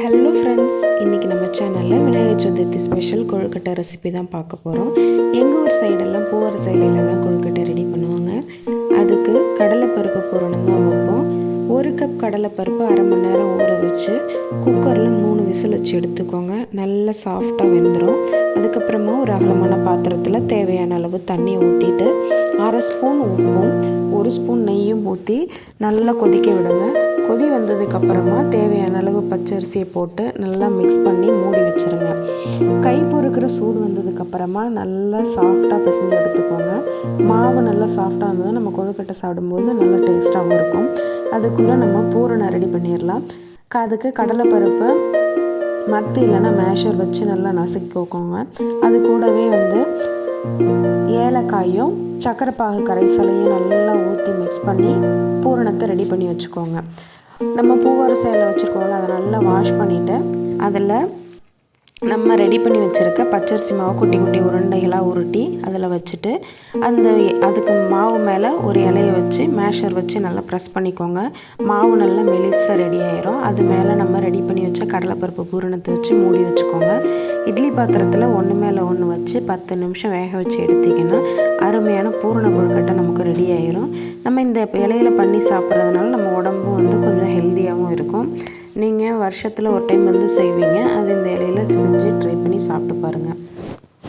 Hello friends இன்றைக்கி நம்ம சேனலில் விநாயகர் சதுர்த்தி ஸ்பெஷல் கொழுக்கட்டை ரெசிபி தான் பார்க்க போகிறோம் எங்கள் ஊர் சைடெல்லாம் பூவர சைலையில் தான் கொழுக்கட்டை ரெடி பண்ணுவாங்க. அதுக்கு கடலைப்பருப்பு பூரணம் தான் வைப்போம். ஒரு கப் கடலைப்பருப்பு அரை மணி நேரம் ஊற வச்சு குக்கரில் மூணு விசில் வச்சு எடுத்துக்கோங்க. நல்லா சாஃப்டாக வெந்துடும் அதுக்கப்புறமா ஒரு அகலமான பாத்திரத்தில் தேவையான அளவு தண்ணி ஊற்றிட்டு அரை ஸ்பூன் உப்பும் ஒரு ஸ்பூன் நெய்யும் ஊற்றி நல்லா கொதிக்க விடுங்க. கொதி வந்ததுக்கப்புறமா தேவையான அளவு பச்சரிசியை போட்டு நல்லா மிக்ஸ் பண்ணி மூடி வச்சுருங்க. கை பொறுக்கிற சூடு வந்ததுக்கப்புறமா நல்லா சாஃப்டாக பிசைஞ்சு எடுத்துக்கோங்க. மாவு நல்லா சாஃப்டாக இருந்தது நம்ம கொழுக்கட்டை சாப்பிடும்போது நல்லா டேஸ்ட்டாகவும் இருக்கும். அதுக்குள்ளே நம்ம பூரணம் ரெடி பண்ணிடலாம். க- அதுக்கு கடலைப்பருப்பு மத்து இல்லைன்னா மேஷர் வச்சு நல்லா நசுக்கிக்கோங்க அது கூடவே வந்து ஏலக்காயும் சக்கரை பாகு கரைசலையும் நல்லா ஊற்றி மிக்ஸ் பண்ணி பூரணத்தை ரெடி பண்ணி வச்சுக்கோங்க. நம்ம பூவரசையில் வச்சுருக்கோம்ல அதை நல்லா வாஷ் பண்ணிவிட்டு அதில் நம்ம ரெடி பண்ணி வச்சுருக்க பச்சரிசி மாவு குட்டி குட்டி உருண்டைகளாக உருட்டி அதில் வச்சுட்டு அந்த அதுக்கு மாவு மேலே ஒரு இலையை வச்சு மேஷர் வச்சு நல்லா ப்ரெஸ் பண்ணிக்கோங்க. மாவு நல்லா மெலிசாக ரெடி ஆயிரும். அது மேலே நம்ம ரெடி பண்ணி வச்ச கடலைப்பருப்பு பூரணத்தை வச்சு மூடி வச்சுக்கோங்க. இட்லி பாத்திரத்தில் ஒன்று மேலே ஒன்று வச்சு பத்து நிமிஷம் வேக வச்சு எடுத்திங்கன்னா அருமையான பூரண கொழுக்கட்டை நமக்கு ரெடி ஆயிரும். நம்ம இந்த இலையில பண்ணி சாப்பிட்றதுனால நம்ம உடம்பும் வந்து கொஞ்சம் இருக்கும். நீங்கள் வருஷத்தில் ஒரு டைம் வந்து செய்வீங்க. அது இந்த இலையில செஞ்சு ட்ரை பண்ணி சாப்பிட்டு பாருங்கள்